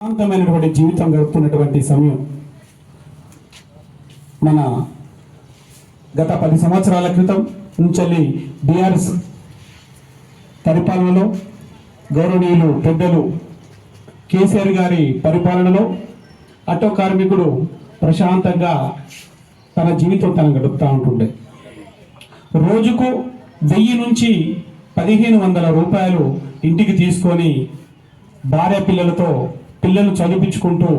ప్రశాంతమైనటువంటి జీవితం గడుపుతున్నటువంటి సమయం మన గత పది సంవత్సరాల క్రితం నుంచి బీఆర్ఎస్ పరిపాలనలో గౌరవనీయులు పెద్దలు కేసీఆర్ గారి పరిపాలనలో ఆటో కార్మికుడు ప్రశాంతంగా తన జీవితం తను గడుపుతూ ఉంటుండే. రోజుకు వెయ్యి నుంచి పదిహేను వందల రూపాయలు ఇంటికి తీసుకొని భార్య పిల్లలతో పిల్లలు చదివించుకుంటూ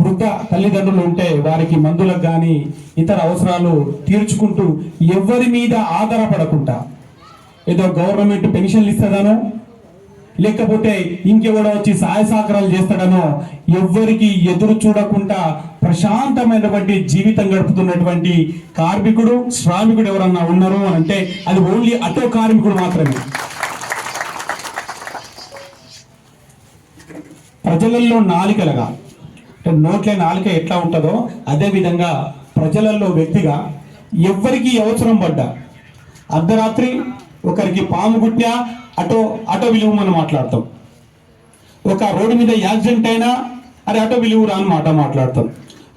వృద్ధ తల్లిదండ్రులు ఉంటే వారికి మందులకు కానీ ఇతర అవసరాలు తీర్చుకుంటూ ఎవరి మీద ఆధారపడకుండా ఏదో గవర్నమెంట్ పెన్షన్లు ఇస్తుందనో లేకపోతే ఇంకెవడో వచ్చి సహాయ సహకారాలు చేస్తాడనో ఎవ్వరికి ఎదురు చూడకుండా ప్రశాంతమైనటువంటి జీవితం గడుపుతున్నటువంటి కార్మికుడు శ్రామికుడు ఎవరన్నా ఉన్నారు అని అంటే అది ఓన్లీ అటో కార్మికుడు మాత్రమే. ప్రజలలో నాలికలుగా అంటే నోట్లే నాలిక ఎట్లా ఉంటుందో అదే విధంగా ప్రజలలో వ్యక్తిగా ఎవరికి అవసరం పడ్డా. అర్ధరాత్రి ఒకరికి పాము గుట్టా అటో అటో విలువ మనం మాట్లాడతాం. ఒక రోడ్డు మీద యాక్సిడెంట్ అయినా అరే అటో విలువ అని మాట మాట్లాడతాం.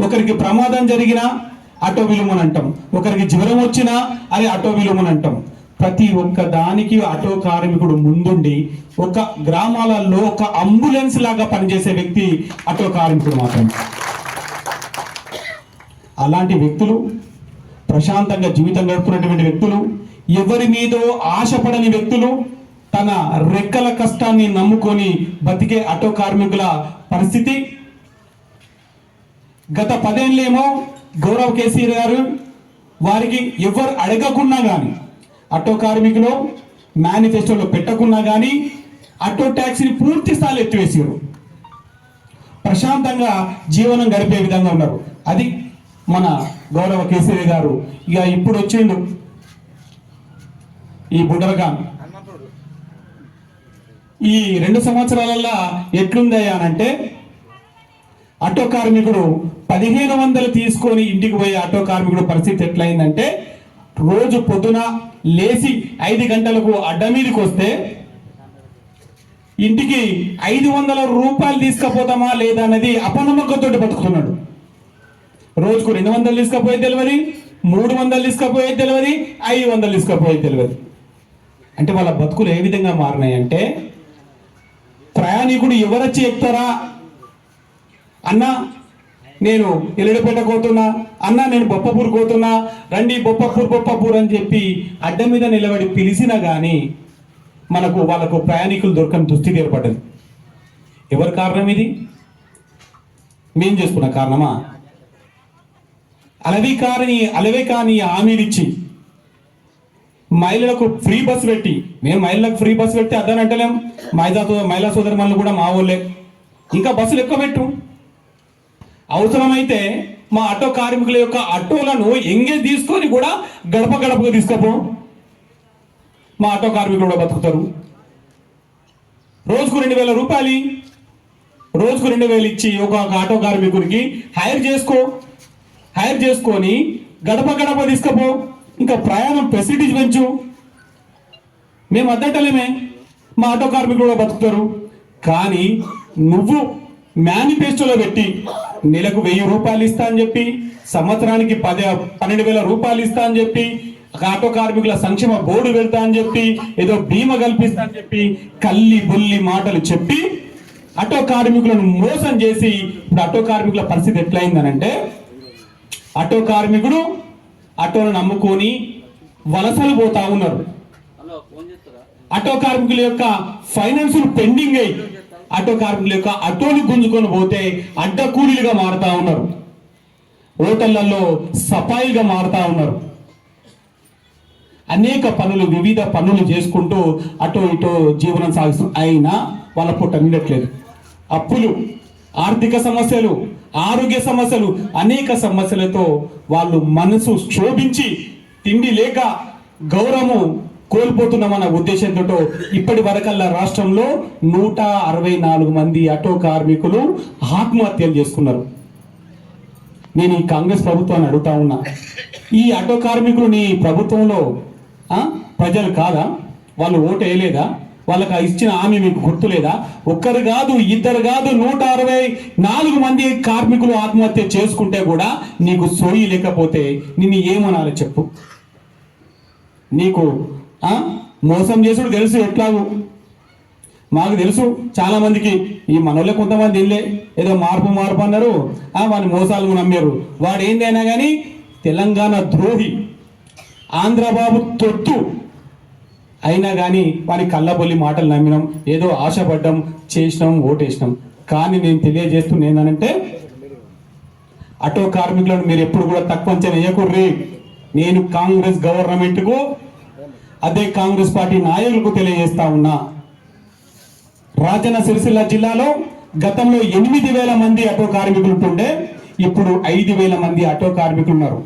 ఒకరికి ప్రమాదం జరిగినా అటో విలువని అంటాం. ఒకరికి జ్వరం వచ్చినా అరే అటో విలువని అంటాం. ప్రతి ఒక్క దానికి ఆటో కార్మికుడు ముందుండి ఒక గ్రామాలలో ఒక అంబులెన్స్ లాగా పనిచేసే వ్యక్తి ఆటో కార్మికుడు మాత్రమే. అలాంటి వ్యక్తులు ప్రశాంతంగా జీవితం గడుపుతున్నటువంటి వ్యక్తులు ఎవరి మీదో ఆశపడని వ్యక్తులు తన రెక్కల కష్టాన్ని నమ్ముకొని బతికే ఆటో కార్మికుల పరిస్థితి. గత పదేళ్ళేమో గౌరవ్ కేసీఆర్ గారు వారికి ఎవరు అడగకున్నా కానీ ఆటో కార్మికులు మేనిఫెస్టోలో పెట్టకున్నా కానీ ఆటో ట్యాక్సీని పూర్తి స్థాయిలో ఎత్తివేసారు ప్రశాంతంగా జీవనం గడిపే విధంగా ఉన్నారు. అది మన గౌరవ కేసీఆర్ గారు. ఇక ఇప్పుడు వచ్చిండు ఈ బుడరగాన్. ఈ రెండు సంవత్సరాలల్లో ఎట్లుందయ్యా అంటే ఆటో కార్మికుడు పదిహేను వందలు తీసుకొని ఇంటికి పోయే ఆటో కార్మికుడు పరిస్థితి ఎట్లయిందంటే రోజు పొద్దున లేచి ఐదు గంటలకు అడ్డ మీదకి వస్తే ఇంటికి ఐదు వందల రూపాయలు తీసుకుపోతామా లేదా అనేది అపనమ్మకంతో బతుకుతున్నాడు. రోజుకు రెండు వందలు తీసుకపోయేది తెలియదు మూడు వందలు తీసుకపోయేది తెలియదు ఐదు వందలు తీసుకపోయేది తెలియదు. అంటే వాళ్ళ బతుకులు ఏ విధంగా మారినాయంటే ప్రయాణికుడు ఎవరొచ్చి ఎక్కుతారా? అన్నా నేను ఎల్లుడిపేట కోతున్నా అన్నా నేను బొప్పపూర్ కోతున్నా రండి బొప్పపూర్ బొప్పపూర్ అని చెప్పి అడ్డ మీద నిలబడి పిలిచినా కానీ మనకు వాళ్ళకు ప్రయాణికులు దొరకని దుస్థితి ఏర్పడ్డది. ఎవరి కారణం ఇది? మేం చేసుకున్న కారణమా? అలవి కాని అలవే కాని హామీలిచ్చి మహిళలకు ఫ్రీ బస్ పెట్టి మేము మహిళలకు ఫ్రీ బస్ పెట్టి అద్దని అంటలేం. మహిళా మహిళా సోదరి మనలు కూడా మా వాళ్ళే ఇంకా బస్సులు ఎక్కువ పెట్టు. అవసరమైతే మా ఆటో కార్మికుల యొక్క ఆటోలను ఎంగేజ్ తీసుకొని కూడా గడప గడపకు తీసుకపో. మా ఆటో కార్మికులు కూడా బతుకుతారు. రోజుకు రెండు వేల రూపాయలు రోజుకు రెండు వేలు ఇచ్చి ఒక ఆటో కార్మికుడికి హైర్ చేసుకో. హైర్ చేసుకొని గడప గడప తీసుకపో. ఇంకా ప్రయాణం ఫెసిలిటీస్ పెంచు. మేము అద్దటలేమే. మా ఆటో కార్మికులు కూడా బతుకుతారు. కానీ నువ్వు మేనిఫెస్టోలో పెట్టి నెలకు వెయ్యి రూపాయలు ఇస్తా అని చెప్పి సంవత్సరానికి పది పన్నెండు వేల రూపాయలు ఇస్తా అని చెప్పి ఆటో కార్మికుల సంక్షేమ బోర్డు పెడతా అని చెప్పి ఏదో బీమా కల్పిస్తా అని చెప్పి కల్లి బుల్లి మాటలు చెప్పి ఆటో కార్మికులను మోసం చేసి ఇప్పుడు ఆటో కార్మికుల పరిస్థితి ఎట్లయిందనంటే ఆటో కార్మికుడు ఆటోను నమ్ముకొని వలసలు పోతా ఉన్నారు. ఆటో కార్మికుల యొక్క ఫైనాన్స్ పెండింగ్ అయి ఆటో కార్మికుల యొక్క అటోని గుంజుకొని పోతే అడ్డకూలీలుగా మారుతా ఉన్నారు. హోటళ్ళలో సఫాయిగా మారుతా ఉన్నారు. అనేక పనులు వివిధ పనులు చేసుకుంటూ అటో ఇటో జీవనం సాగిస్తూ అయినా వాళ్ళ పుట్ట నిండట్లేదు. అప్పులు ఆర్థిక సమస్యలు ఆరోగ్య సమస్యలు అనేక సమస్యలతో వాళ్ళు మనసు క్షోభించి తిండి లేక గౌరవము కోల్పోతున్నామన్న ఉద్దేశంతో ఇప్పటి వరకల్లా రాష్ట్రంలో నూట అరవై నాలుగు మంది ఆటో కార్మికులు ఆత్మహత్యలు చేసుకున్నారు. నేను ఈ కాంగ్రెస్ ప్రభుత్వాన్ని అడుగుతా ఉన్నా. ఈ ఆటో కార్మికులు నీ ప్రభుత్వంలో ప్రజలు కాదా? వాళ్ళు ఓటు వేయలేదా? వాళ్ళకి ఆ ఇచ్చిన హామీ మీకు గుర్తులేదా? ఒక్కరు కాదు ఇద్దరు కాదు నూట అరవై నాలుగు మంది కార్మికులు ఆత్మహత్య చేసుకుంటే కూడా నీకు సోయి లేకపోతే నిన్ను ఏమనాలి చెప్పు? నీకు మోసం చేసుడు తెలుసు ఎట్లాగూ? మాకు తెలుసు చాలా మందికి. ఈ మనోళ్ళే కొంతమంది వెళ్ళే ఏదో మార్పు మార్పు అన్నారు. వాడిని మోసాలు నమ్మారు. వాడు ఏందైనా కానీ తెలంగాణ ద్రోహి. ఆంధ్రబాబు తొత్తు అయినా కానీ వాని కళ్ళబొల్లి మాటలు నమ్మినాం. ఏదో ఆశపడ్డాం చేసినాం ఓటేసినాం. కానీ నేను తెలియజేస్తున్నా ఏంటంటే ఆటో కార్మికులను మీరు ఎప్పుడు కూడా తక్కువ అంచనా నేను కాంగ్రెస్ గవర్నమెంట్కు అదే కాంగ్రెస్ పార్టీ నాయకులకు తెలియజేస్తా ఉన్నా. రాజన్న సిరిసిల్ల జిల్లాలో గతంలో ఎనిమిది వేల మంది ఆటో కార్మికులు ఉంటుండే ఇప్పుడు ఐదు వేల మంది ఆటో కార్మికులు ఉన్నారు.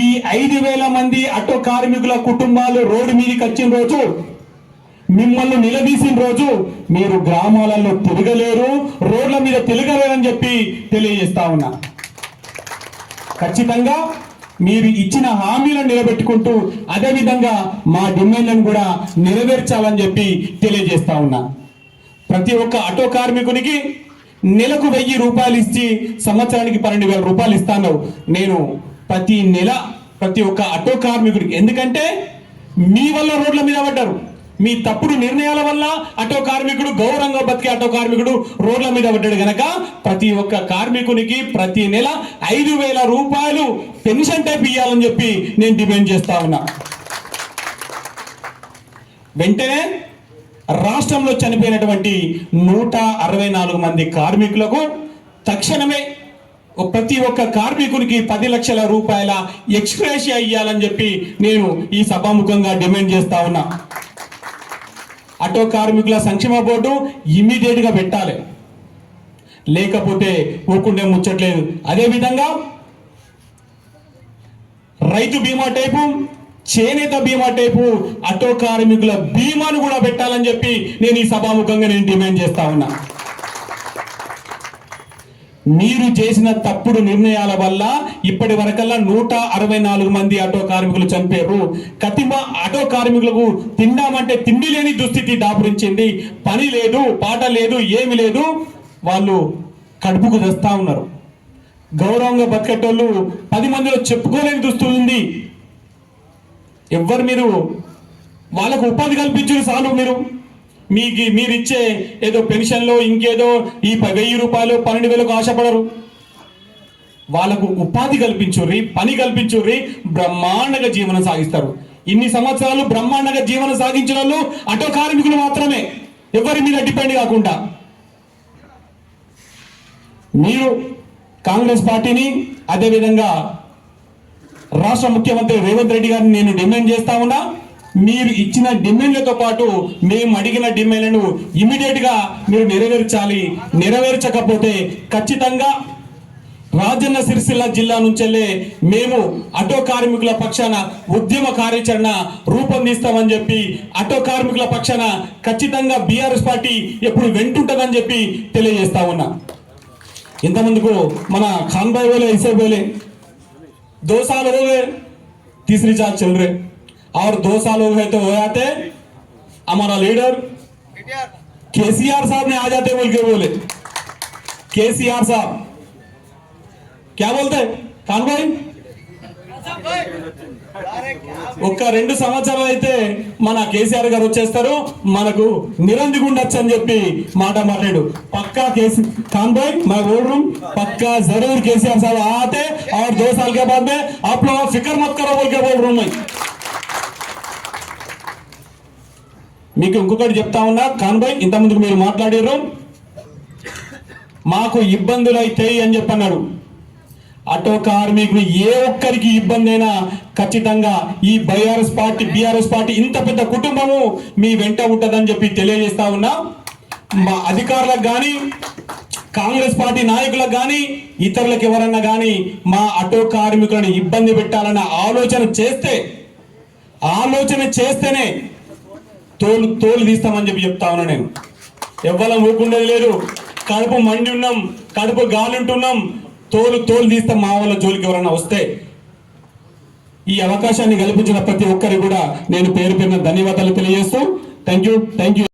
ఈ ఐదు వేల మంది ఆటో కార్మికుల కుటుంబాలు రోడ్డు మీదకి వచ్చిన రోజు మిమ్మల్ని నిలదీసిన రోజు మీరు గ్రామాలలో తిరగలేరు రోడ్ల మీద తిరగలేరని చెప్పి తెలియజేస్తా ఉన్నా. ఖచ్చితంగా మీరు ఇచ్చిన హామీలను నిలబెట్టుకుంటూ అదే విధంగా మా డిమాండ్లను కూడా నెరవేర్చాలని చెప్పి తెలియజేస్తా ఉన్నా. ప్రతి ఒక్క ఆటో కార్మికునికి నెలకు వెయ్యి రూపాయలు ఇచ్చి సంవత్సరానికి పన్నెండు వేల రూపాయలు ఇస్తాను నేను ప్రతి నెల ప్రతి ఒక్క ఆటో కార్మికుడికి. ఎందుకంటే మీ వల్ల రోడ్ల మీద పడ్డారు. మీ తప్పుడు నిర్ణయాల వల్ల అటో కార్మికుడు గౌరవంగా బతికే ఆటో కార్మికుడు రోడ్ల మీద పడ్డాడు గనక ప్రతి ఒక్క కార్మికునికి ప్రతి నెల ఐదు వేల రూపాయలు పెన్షన్ టైప్ ఇవ్వాలని చెప్పి నేను డిమాండ్ చేస్తా ఉన్నా. వెంటనే రాష్ట్రంలో చనిపోయినటువంటి నూట అరవై నాలుగు మంది కార్మికులకు తక్షణమే ప్రతి ఒక్క కార్మికునికి పది లక్షల రూపాయల ఎక్స్ప్రెషియా ఇవ్వాలని చెప్పి నేను ఈ సభాముఖంగా డిమాండ్ చేస్తా ఉన్నా. ఆటో కార్మికుల సంక్షేమ బోర్డు ఇమ్మీడియట్గా పెట్టాలి. లేకపోతే ఊకుండే ముచ్చట్లేదు. అదేవిధంగా రైతు బీమా టైపు చేనేత బీమా టైపు అటో కార్మికుల బీమాను కూడా పెట్టాలని చెప్పి నేను ఈ సభాముఖంగా నేను డిమాండ్ చేస్తా ఉన్నా. మీరు చేసిన తప్పుడు నిర్ణయాల వల్ల ఇప్పటి వరకల్లా నూట అరవై నాలుగు మంది ఆటో కార్మికులు చంపారు. కతిమ ఆటో కార్మికులకు తిండామంటే తిండి లేని దుస్థితి దాపురించింది. పని లేదు పాట లేదు ఏమి లేదు. వాళ్ళు కడుపుకు తెస్తా ఉన్నారు. గౌరవంగా బతికేటోళ్ళు పది మందిలో చెప్పుకోలేని దుస్తులు ఉంది. ఎవ్వరు మీరు? వాళ్ళకు ఉపాధి కల్పించారు చాలు మీరు. మీకు మీరిచ్చే ఏదో పెన్షన్లో ఇంకేదో ఈ వెయ్యి రూపాయలు పన్నెండు వేలకు ఆశపడరు. వాళ్ళకు ఉపాధి కల్పించుర్రి పని కల్పించుర్రి బ్రహ్మాండంగా జీవనం సాగిస్తారు. ఇన్ని సంవత్సరాలు బ్రహ్మాండంగా జీవనం సాగించిన వాళ్ళు అటో కార్మికులు మాత్రమే. ఎవరి మీద డిపెండ్ కాకుండా. మీరు కాంగ్రెస్ పార్టీని అదేవిధంగా రాష్ట్ర ముఖ్యమంత్రి రేవంత్ రెడ్డి గారిని నేను డిమాండ్ చేస్తా ఉన్నా. మీరు ఇచ్చిన డిమాండ్లతో పాటు మేము అడిగిన డిమాండ్లను ఇమీడియట్గా మీరు నెరవేర్చాలి. నెరవేర్చకపోతే ఖచ్చితంగా రాజన్న సిరిసిల్ల జిల్లా నుంచెల్లే మేము అటో కార్మికుల పక్షాన ఉద్యమ కార్యాచరణ రూపొందిస్తామని చెప్పి అటో కార్మికుల పక్షాన ఖచ్చితంగా బీఆర్ఎస్ పార్టీ ఎప్పుడు వెంటుంటదని చెప్పి తెలియజేస్తా ఉన్నా. ఇంతమందుకు మన ఖాన్బాయ్ వేలే ఇసే బోలే దోసాలు తీసిరిచా చిల్డ్రే और दो साल हो गए तो हो जाते हमारा लीडर केसीआर साहब ने आ जाते बोल के बोले केसीआर साहब क्या बोलते खान भाई ఒక్క రెండు సంవత్సరాలు అయితే మన కేసీఆర్ గారు వచ్చేస్తారు మనకు నిరంజన్ ఉండొచ్చు అని చెప్పి మాట మాట్లాడు పక్కా కేసీ खान भाई मैं बोल रहा हूँ पक्का जरूर केसीआर साहब आते और दो साल के बाद में आप लोग फिक्र मत करो बोल के बोल रहा हूँ मैं మీకు ఇంకొకటి చెప్తా ఉన్నా ఖాన్ ఇంతకుముందుకు మీరు మాట్లాడారు మాకు ఇబ్బందులు అవుతాయి అని చెప్పన్నాడు. అటో కార్మికులు ఏ ఒక్కరికి ఇబ్బంది అయినా ఖచ్చితంగా ఈ బైఆర్ఎస్ పార్టీ బీఆర్ఎస్ పార్టీ ఇంత పెద్ద కుటుంబము మీ వెంట ఉంటుందని చెప్పి తెలియజేస్తా ఉన్నా. మా అధికారులకు కానీ కాంగ్రెస్ పార్టీ నాయకులకు కానీ ఇతరులకు ఎవరన్నా కానీ మా అటో కార్మికులను ఇబ్బంది పెట్టాలన్న ఆలోచన చేస్తే ఆలోచన చేస్తేనే తోలు తోలు తీస్తామని చెప్పి చెప్తా ఉన్నా నేను. ఎవ్వరం ఊకుండేది లేదు. కడుపు మండి ఉన్నాం కడుపు గాలింటున్నాం తోలు తోలు తీస్తాం మా వాళ్ళ జోలికి ఎవరైనా వస్తే ఈ అవకాశాన్ని కల్పించిన ప్రతి ఒక్కరికి కూడా నేను పేరు పేరున ధన్యవాదాలు తెలియజేస్తూ థ్యాంక్ యూ థ్యాంక్ యూ